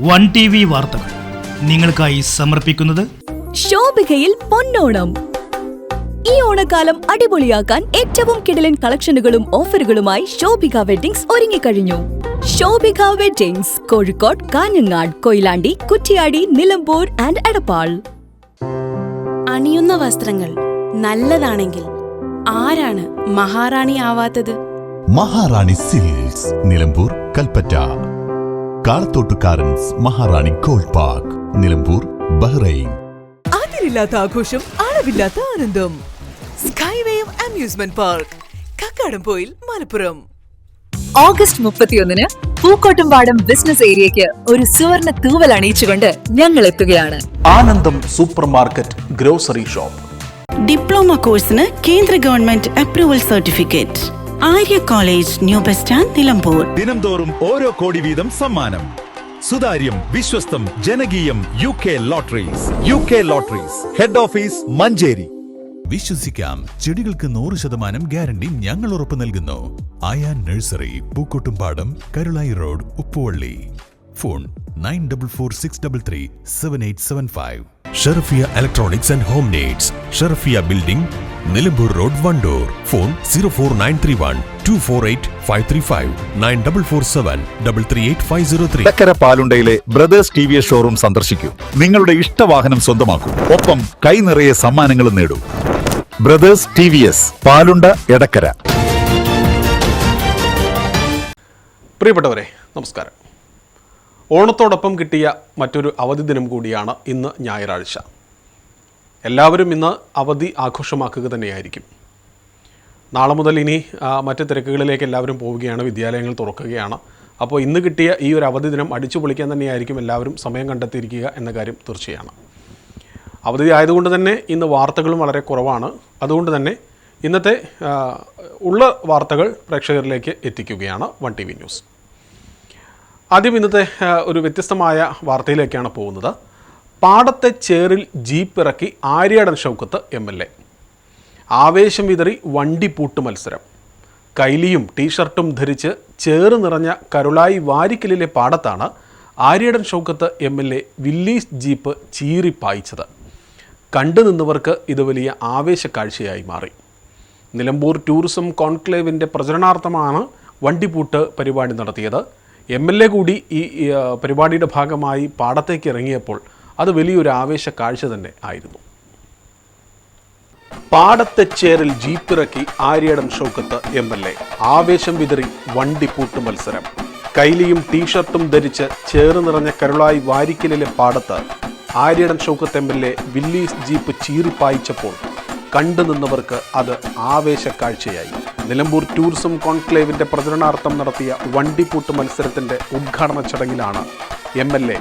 One T V വാർത്തകൾ നിങ്ങൾക്കായി സമർപ്പിക്കുന്നത് ശോഭികയിൽ പൊന്നോണം. ഈ ഓണക്കാലം അടിപൊളിയാക്കാൻ ഏറ്റവും കിടലൻ കളക്ഷനുകളും ഓഫറുകളുമായി ശോഭിക വെഡിങ്സ് ഒരുങ്ങിക്കഴിഞ്ഞു. Shobhika weddings Kozhikode Kanhangad Koyilandy Kuttiady Nilambur and Edappal. അണിയുന്ന വസ്ത്രങ്ങൾ നല്ലതാണെങ്കിൽ ആരാണ് മഹാറാണി ആവാത്തത്? Maharani silks Nilambur Kalpetta. കാളത്തോട്ടുകാരൻസ് Maharani gold park Nilambur Bahrain. അതിരില്ലാത്ത ആഘോഷം അളവില്ലാത്ത ആനന്ദം. സ്കൈവേയും amusement park Kakkadampoyil Malappuram. August മുപ്പത്തിയൊന്നിന് പൂക്കോട്ടുംപാടം ബിസിനസ് ഏരിയയ്ക്ക് ഒരു സുവർണ തൂവൽ അണിയിച്ചുകൊണ്ട് ഞങ്ങൾ എത്തുകയാണ് Anandam super market grocery shop. Diploma കോഴ്സിന് കേന്ദ്ര government approval certificate. Arya college new bus stand Nilambur. ദിനംതോറും ഓരോ കോടി വീതം സമ്മാനം. സുതാര്യം വിശ്വസ്തം ജനകീയം U K lotteries. U K lotteries. Head office Manjeri. വിശ്വസിക്കാം. ചെടികൾക്ക് നൂറ് ശതമാനം ഗ്യാരണ്ടി ഞങ്ങൾ ഉറപ്പു നൽകുന്നു. Aaya nursery Pookkottumpadam Karulai road Uppuvalli. Phone nine double four six double three seven eight seven five. Sherafiya electronics and home needs Sherafiya building Nilambur road Wandoor. Phone zero four nine three one two four eight five three five nine double four seven double three eight five zero three ചക്കര പാലുണ്ടയിലെ brothers T V S showroom സന്ദർശിക്കൂ. നിങ്ങളുടെ ഇഷ്ടവാഹനം സ്വന്തമാക്കൂ. ഒപ്പം കൈ നിറയെ സമ്മാനങ്ങളും നേടൂ. Brothers T V S Palunda Edakkara. പ്രിയപ്പെട്ടവരെ നമസ്കാരം. ഓണത്തോടൊപ്പം കിട്ടിയ മറ്റൊരു അവധി ദിനം കൂടിയാണ് ഇന്ന് ഞായറാഴ്ച. എല്ലാവരും ഇന്ന് അവധി ആഘോഷമാക്കുക തന്നെയായിരിക്കും. നാളെ മുതൽ ഇനി മറ്റ് തിരക്കുകളിലേക്ക് എല്ലാവരും പോവുകയാണ് വിദ്യാലയങ്ങൾ തുറക്കുകയാണ്. അപ്പോൾ ഇന്ന് കിട്ടിയ ഈ ഒരു അവധി ദിനം അടിച്ചു പൊളിക്കാൻ തന്നെയായിരിക്കും എല്ലാവരും സമയം കണ്ടെത്തിയിരിക്കുക എന്ന കാര്യം തീർച്ചയാണ്. അവധി ആയതുകൊണ്ട് തന്നെ ഇന്ന് വാർത്തകളും വളരെ കുറവാണ്. അതുകൊണ്ട് തന്നെ ഇന്നത്തെ ഉള്ള വാർത്തകൾ പ്രേക്ഷകരിലേക്ക് എത്തിക്കുകയാണ് വൺ ടി വി ന്യൂസ്. ആദ്യം ഇന്നത്തെ ഒരു വ്യത്യസ്തമായ വാർത്തയിലേക്കാണ് പോകുന്നത്. പാടത്തെ ചേറിൽ ജീപ്പ് ഇറക്കി Aryadan Shoukath M L A. ആവേശം വിതറി വണ്ടി പൂട്ട് മത്സരം. കൈലിയും ടീഷർട്ടും ധരിച്ച് ചേറ് നിറഞ്ഞ കരുളായി വാരിക്കലിലെ പാടത്താണ് Aryadan Shoukath M L A Willys jeep ചീറി പായിച്ചത്. കണ്ടു നിന്നവർക്ക് ഇത് വലിയ ആവേശക്കാഴ്ചയായി മാറി. നിലമ്പൂർ ടൂറിസം കോൺക്ലേവിന്റെ പ്രചരണാർത്ഥമാണ് വണ്ടിപൂട്ട് പരിപാടി നടത്തിയത്. എം എൽ എ കൂടി ഈ പരിപാടിയുടെ ഭാഗമായി പാടത്തേക്ക് ഇറങ്ങിയപ്പോൾ അത് വലിയൊരു ആവേശ കാഴ്ച തന്നെ ആയിരുന്നു. പാടത്തെ ചേറിൽ ജീപ്പിറക്കി Aryadan Shoukath M L A ആവേശം വിതറി വണ്ടിപ്പൂട്ട് മത്സരം. കൈലിയും ടീഷർട്ടും ധരിച്ച് ചേറ് നിറഞ്ഞ കരുളായി വാരിക്കലിലെ പാടത്ത് Aryadan Shoukath M L A Willys jeep ചീറിപ്പായിച്ചപ്പോൾ കണ്ടുനിന്നവർക്ക് അത് ആവേശ കാഴ്ചയായി. നിലമ്പൂർ ടൂറിസം കോൺക്ലേവിന്റെ പ്രചരണാർത്ഥം നടത്തിയ വണ്ടിപ്പൂട്ട് മത്സരത്തിന്റെ ഉദ്ഘാടന ചടങ്ങിലാണ് എം എൽ എ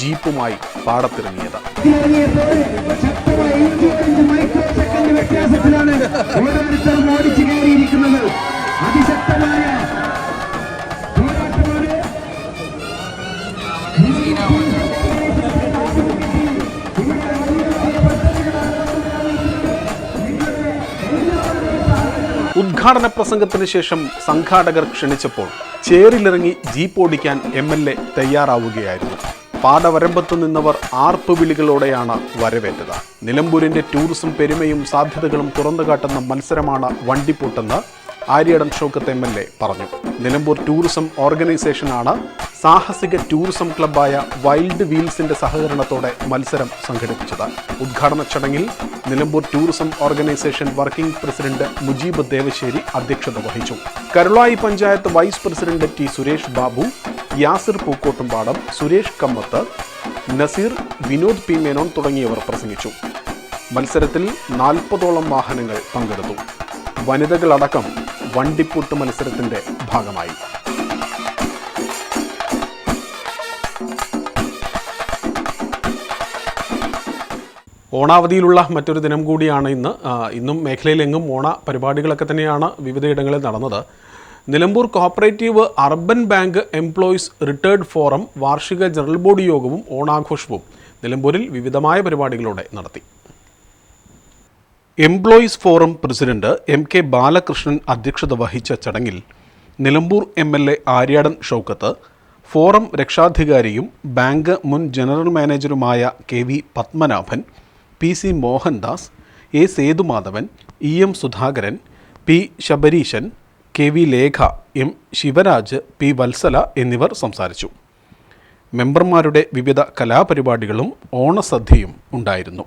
ജീപ്പുമായി പാടത്തിറങ്ങിയത്. വ്യത്യാസത്തിലാണ്. ഉദ്ഘാടന പ്രസംഗത്തിന് ശേഷം സംഘാടകർ ക്ഷണിച്ചപ്പോൾ ചേറിലിറങ്ങി ജീപ്പ് ഓടിക്കാൻ എം എൽ എ തയ്യാറാവുകയായിരുന്നു. പാടവരമ്പത്ത് നിന്നവർ ആർപ്പ് വിളികളോടെയാണ് വരവേറ്റത്. നിലമ്പൂരിന്റെ ടൂറിസം പെരുമയും സാധ്യതകളും തുറന്നു കാട്ടുന്ന മത്സരമാണ് വണ്ടിപ്പൂട്ടെന്ന് Aryadan Shoukath M L A പറഞ്ഞു. നിലമ്പൂർ ടൂറിസം ഓർഗനൈസേഷനാണ് സാഹസിക ടൂറിസം ക്ലബ്ബായ വൈൽഡ് വീൽസിന്റെ സഹകരണത്തോടെ മത്സരം സംഘടിപ്പിച്ചത്. ഉദ്ഘാടന ചടങ്ങിൽ Nilambur tourism organisation working president Mujeeb Devassery അധ്യക്ഷത വഹിച്ചു. Karulai panchayat vice president T Suresh Babu Yasir Pookkottumpadam Suresh Kammath Naseer Vinod P Menon തുടങ്ങിയവർ പ്രസംഗിച്ചു. മത്സരത്തിൽ നാൽപ്പതോളം വാഹനങ്ങൾ പങ്കെടുത്തു. വനിതകളടക്കം വണ്ടിപ്പൂട്ട് മത്സരത്തിന്റെ ഭാഗമായി. ഓണാവധിയിലുള്ള മറ്റൊരു ദിനം കൂടിയാണ് ഇന്ന്. ഇന്നും മേഖലയിലെങ്ങും ഓണ പരിപാടികളൊക്കെ തന്നെയാണ് വിവിധയിടങ്ങളിൽ നടന്നത്. Nilambur cooperative urban bank employees retired forum വാർഷിക ജനറൽ ബോഡി യോഗവും ഓണാഘോഷവും നിലമ്പൂരിൽ വിവിധമായ പരിപാടികളോടെ നടത്തി. Employees forum president M K Balakrishnan അധ്യക്ഷത വഹിച്ച ചടങ്ങിൽ Nilambur M L A Aryadan Shoukath forum രക്ഷാധികാരിയും bank മുൻ general മാനേജറുമായ K V Padmanabhan P C Mohandas A Sethumadhavan E M Sudhakaran P Sabareesan K V Lekha M Sivaraj P Valsala എന്നിവർ സംസാരിച്ചു. മെമ്പർമാരുടെ വിവിധ കലാപരിപാടികളും ഓണസദ്യയും ഉണ്ടായിരുന്നു.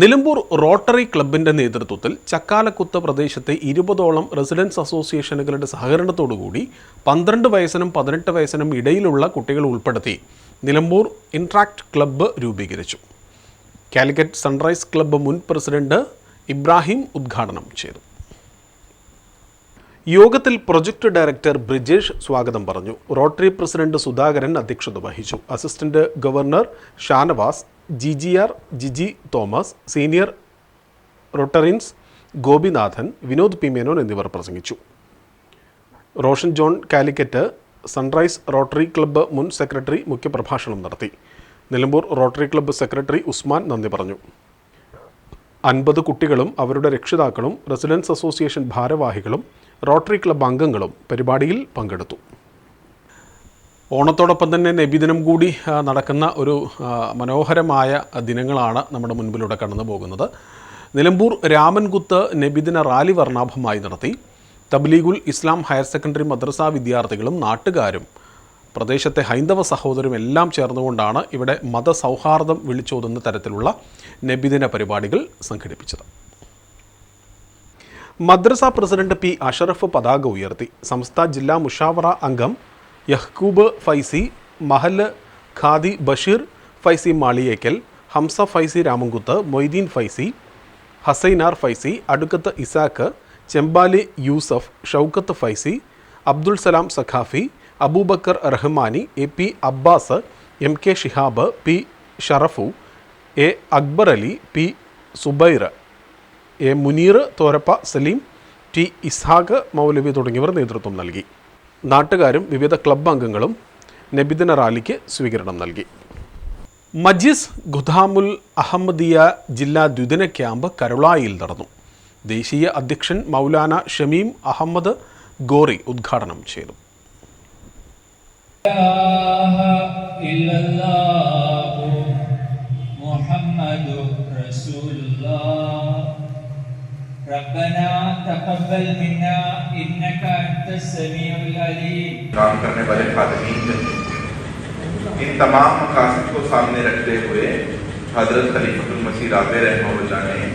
Nilambur rotary ക്ലബിന്റെ നേതൃത്വത്തിൽ ചക്കാലക്കുത്ത് പ്രദേശത്തെ ഇരുപതോളം റെസിഡൻസ് അസോസിയേഷനുകളുടെ സഹകരണത്തോടുകൂടി പന്ത്രണ്ട് വയസ്സിനും പതിനെട്ട് വയസ്സിനും ഇടയിലുള്ള കുട്ടികൾ ഉൾപ്പെടുത്തി നിലമ്പൂർ ഇൻട്രാക്ട് ക്ലബ്ബ് രൂപീകരിച്ചു. കാലിക്കറ്റ് സൺറൈസ് ക്ലബ്ബ് മുൻ പ്രസിഡന്റ് ഇബ്രാഹിം ഉദ്ഘാടനം ചെയ്തു. യോഗത്തിൽ പ്രൊജക്ട് ഡയറക്ടർ ബ്രിജേഷ് സ്വാഗതം പറഞ്ഞു. റോട്ടറി പ്രസിഡന്റ് സുധാകരൻ അധ്യക്ഷത വഹിച്ചു. Assistant governor Shanavas G G R Giji Thomas senior Rotarians Gopinathan Vinod P Menon എന്നിവർ പ്രസംഗിച്ചു. Roshan John Calicut sunrise rotary club മുൻ സെക്രട്ടറി മുഖ്യപ്രഭാഷണം നടത്തി. Nilambur rotary club secretary Usman നന്ദി പറഞ്ഞു. അൻപത് കുട്ടികളും അവരുടെ രക്ഷിതാക്കളും റെസിഡൻസ് അസോസിയേഷൻ ഭാരവാഹികളും റോട്ടറി ക്ലബ്ബ് അംഗങ്ങളും പരിപാടിയിൽ പങ്കെടുത്തു. ഓണത്തോടൊപ്പം തന്നെ നബിദിനം കൂടി നടക്കുന്ന ഒരു മനോഹരമായ ദിനങ്ങളാണ് നമ്മുടെ മുൻപിലൂടെ കടന്നു പോകുന്നത്. നിലമ്പൂർ രാമൻകുത്ത് നബിദിന റാലി വർണാഭമായി നടത്തി. തബ്ലീഗുൽ ഇസ്ലാം ഹയർ സെക്കൻഡറി മദ്രസ വിദ്യാർത്ഥികളും നാട്ടുകാരും പ്രദേശത്തെ ഹൈന്ദവ സഹോദരും എല്ലാം ചേർന്നുകൊണ്ടാണ് ഇവിടെ മതസൗഹാർദ്ദം വിളിച്ചോതുന്ന തരത്തിലുള്ള നബിദിന പരിപാടികൾ സംഘടിപ്പിച്ചത്. മദ്രസ പ്രസിഡന്റ് പി അഷറഫ് പതാക ഉയർത്തി. സംസ്ഥാന ജില്ലാ മുഷാവറ അംഗം യഹ്കൂബ് ഫൈസി മഹൽ ഖാദി ബഷീർ ഫൈസി മാളിയേക്കൽ ഹംസ ഫൈസി രാമൻകുത്ത് മൊയ്തീൻ ഫൈസി ഹസൈനാർ ഫൈസി അടുക്കത്ത് Isaac ചെമ്പാലി Yusuf Shoukath Faizy Abdul Salam Sakhafi Abubakar Rahmani A P Abbas M K Shihab P Sharafu A Akbar Ali P Zubair A Muneer Thorappa Saleem T Ishaq Maulavi തുടങ്ങിയവർ നേതൃത്വം നൽകി. നാട്ടുകാരും വിവിധ ക്ലബ് അംഗങ്ങളും നബിദിന റാലിക്ക് സ്വീകരണം നൽകി. മജീസ് ഖുദാമുൽ അഹമ്മദിയ ജില്ലാ ദ്വിദിന ക്യാമ്പ് കരുളായിൽ നടന്നു. ദേശീയ അധ്യക്ഷൻ മൗലാന ഷമീം അഹമ്മദ് ഗോറി ഉദ്ഘാടനം ചെയ്തു. काम करने वाले खादमी इन तमाम मकासद को सामने रखते हुए हज़रत खलीफतुल मसीह राब रहमहुल्लाह ने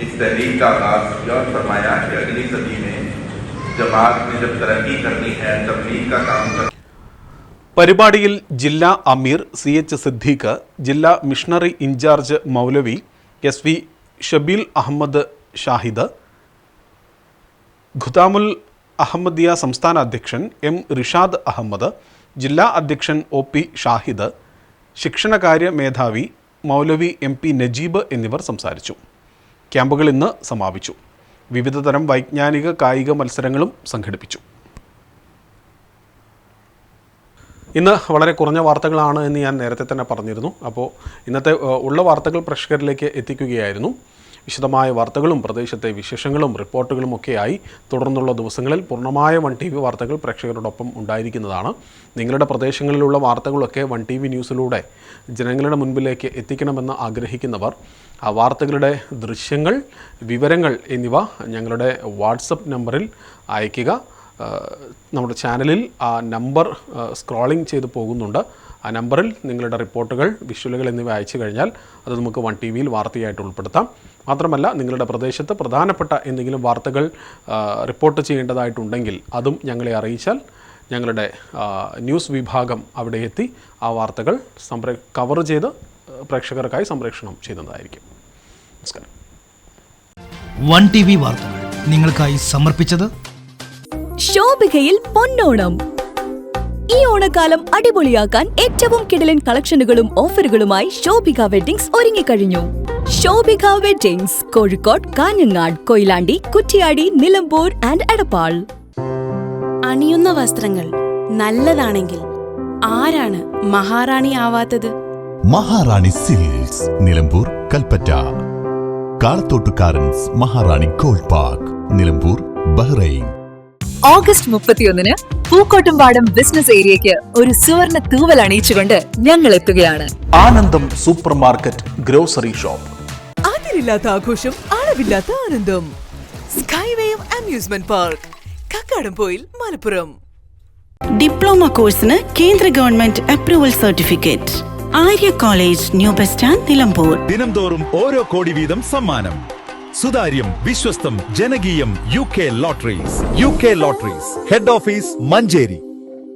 इस तहरीक का आगाज़ किया और फरमाया कि अगली सदी में जमात ने जब तरक्की करनी है तबलीग का काम कर പരിപാടിയിൽ जिला अमीर सी एच सिद्दीख जिला missionary incharge Maulavi S V Shabeel Ahmad Shahid. Khuddamul Ahmadiyya സംസ്ഥാന അധ്യക്ഷൻ എം റിഷാദ് അഹമ്മദ് ജില്ലാ അധ്യക്ഷൻ ഒ പി ഷാഹിദ് ശിക്ഷണകാര്യ മേധാവി മൗലവി എം പി നജീബ് എന്നിവർ സംസാരിച്ചു. ക്യാമ്പുകൾ ഇന്ന് സമാപിച്ചു. വിവിധതരം വൈജ്ഞാനിക കായിക മത്സരങ്ങളും സംഘടിപ്പിച്ചു. ഇന്ന് വളരെ കുറഞ്ഞ വാർത്തകളാണ് എന്ന് ഞാൻ നേരത്തെ തന്നെ പറഞ്ഞിരുന്നു. അപ്പോൾ ഇന്നത്തെ ഉള്ള വാർത്തകൾ പ്രേക്ഷകരിലേക്ക് എത്തിക്കുകയായിരുന്നു. വിശദമായ വാർത്തകളും പ്രദേശത്തെ വിശേഷങ്ങളും റിപ്പോർട്ടുകളും ഒക്കെയായി തുടർന്നുള്ള ദിവസങ്ങളിൽ പൂർണമായ വൺ ടി വി വാർത്തകൾ പ്രേക്ഷകരോടൊപ്പം ഉണ്ടായിരിക്കുന്നതാണ്. നിങ്ങളുടെ പ്രദേശങ്ങളിലുള്ള വാർത്തകളൊക്കെ വൺ ടി വി ന്യൂസിലൂടെ ജനങ്ങളുടെ മുൻപിലേക്ക് എത്തിക്കണമെന്ന് ആഗ്രഹിക്കുന്നവർ ആ വാർത്തകളുടെ ദൃശ്യങ്ങൾ വിവരങ്ങൾ എന്നിവ ഞങ്ങളുടെ വാട്സപ്പ് നമ്പറിൽ അയയ്ക്കുക. നമ്മുടെ ചാനലിൽ ആ നമ്പർ സ്ക്രോളിംഗ് ചെയ്ത് പോകുന്നുണ്ട്. ആ നമ്പറിൽ നിങ്ങളുടെ റിപ്പോർട്ടുകൾ വിഷ്വലുകൾ എന്നിവ അയച്ചു കഴിഞ്ഞാൽ അത് നമുക്ക് വൺ ടി വിയിൽ വാർത്തയായിട്ട് ഉൾപ്പെടുത്താം. മാത്രമല്ല നിങ്ങളുടെ പ്രദേശത്ത് പ്രധാനപ്പെട്ട എന്തെങ്കിലും വാർത്തകൾ റിപ്പോർട്ട് ചെയ്യേണ്ടതായിട്ടുണ്ടെങ്കിൽ അതും ഞങ്ങളെ അറിയിച്ചാൽ ഞങ്ങളുടെ ന്യൂസ് വിഭാഗം അവിടെ എത്തി ആ വാർത്തകൾ സംപ്ര കവർ ചെയ്ത് പ്രേക്ഷകർക്കായി സംപ്രേഷണം ചെയ്യുന്നതായിരിക്കും. നമസ്കാരം. വൺ ടി വി വാർത്തകൾ നിങ്ങൾക്കായി സമർപ്പിച്ചത് ശോഭികയിൽ പൊന്നോണം. ഈ ഓണക്കാലം അടിപൊളിയാക്കാൻ ഏറ്റവും കിടലൻ കളക്ഷനുകളും ഓഫറുകളുമായി ശോഭിക വെഡിങ്സ് ഒരുങ്ങിക്കഴിഞ്ഞു. Shobhika weddings Kozhikode Kanhangad Koyilandy Kuttiady Nilambur and Edappal. അണിയുന്ന വസ്ത്രങ്ങൾ നല്ലതാണെങ്കിൽ ആരാണ് Maharani ആവാത്തത്? Maharani silks Nilambur Kalpetta. Kalathottukarans Maharani gold park Nilambur Bahrain. August മുപ്പത്തിയൊന്നിന് പൂക്കോട്ടുംപാടം ബിസിനസ് ഏരിയയ്ക്ക് ഒരു സുവർണ തൂവൽ അണിയിച്ചുകൊണ്ട് ഞങ്ങൾ എത്തുകയാണ് Anandam super market grocery shop. അതിരില്ലാത്ത ആഘോഷം അളവില്ലാത്ത ആനന്ദം. സ്കൈവേയും amusement park Kakkadampoyil Malappuram. Diploma കോഴ്സിന് കേന്ദ്ര government approval certificate Arya college new bus stand Nilambur. ദിനംതോറും ഓരോ കോടി വീതം സമ്മാനം. സുതാര്യം വിശ്വസ്തം ജനകീയം U K lotteries U K lotteries head office Manjeri.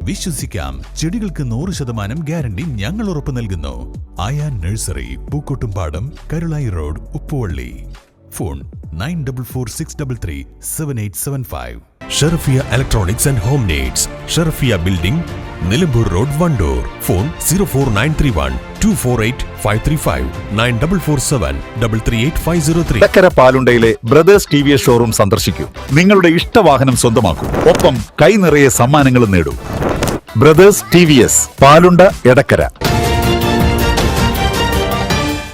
വിശ്വസിക്കാം. ചെടികൾക്ക് നൂറ് ശതമാനം ഗ്യാരണ്ടി ഞങ്ങൾ ഉറപ്പു നൽകുന്നു. Aya nursery Pookkottumpadam Karulai road Uppuvally. Phone nine double four six double three seven eight seven five. Sherafiya electronics and home needs. Sherafiya building Nilambur road Wandoor phone zero four nine three one two four eight five three five nine double four seven double three eight five zero three ചക്കര പാലുണ്ടയിലെ brothers T V S showroom സന്ദർശിക്കൂ. നിങ്ങളുടെ ഇഷ്ടവാഹനം സ്വന്തമാക്കൂ. ഒപ്പം കൈ നിറയെ സമ്മാനങ്ങളും നേടൂ. Brothers T V S Palunda Edakkara.